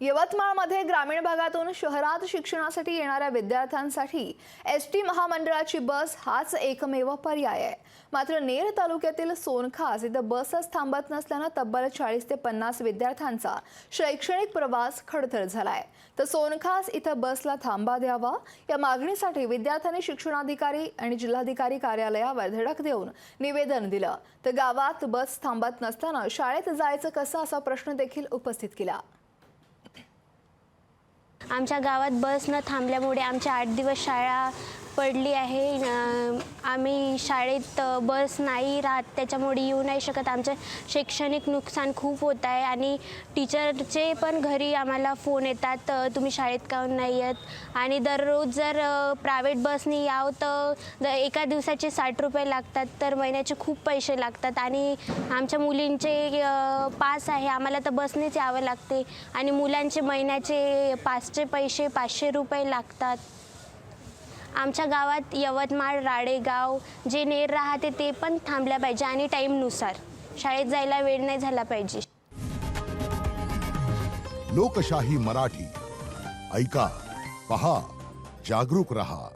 यवतमाळमध्ये ग्रामीण भागातून शहरात शिक्षणासाठी येणाऱ्या विद्यार्थ्यांसाठी एस टी महामंडळाची बस हाच एकमेव पर्याय आहे. मात्र नेर तालुक्यातील सोनखास इथं बसच थांबत नसल्यानं तब्बल चाळीस ते पन्नास विद्यार्थ्यांचा शैक्षणिक प्रवास खडतर झालाय. तर सोनखास इथं बसला थांबा द्यावा. या मागणीसाठी विद्यार्थ्यांनी शिक्षणाधिकारी आणि जिल्हाधिकारी कार्यालयावर धडक देऊन निवेदन दिलं. तर गावात बस थांबत नसताना शाळेत जायचं कसं असा प्रश्न देखील उपस्थित केला. आमच्या गावात बस न थांबल्यामुळे आमच्या आठ दिवस शाळा पडली आहे. आम्ही शाळेत बस नाही राहत त्याच्यामुळे येऊ नाही शकत. आमचं शैक्षणिक नुकसान खूप होत आहे आणि टीचरचे पण घरी आम्हाला फोन येतात तुम्ही शाळेत काहून नाही येत? आणि दररोज जर प्रायव्हेट बसनी यावं तर एका दिवसाचे साठ रुपये लागतात तर महिन्याचे खूप पैसे लागतात. आणि आमच्या मुलींचे पास आहे. आम्हाला तर बसनेच यावं लागते. आणि मुलांचे महिन्याचे पासचे पैसे पाचशे रुपये लागतात. आमच्या गावात यवतमाळ राडेगाव जे नेर राहते ते पण थांबल्या पाहिजे आणि टाईमनुसार. शाळेत जायला वेळ नाही झाला पाहिजे. लोकशाही मराठी. ऐका पहा जागरूक रहा.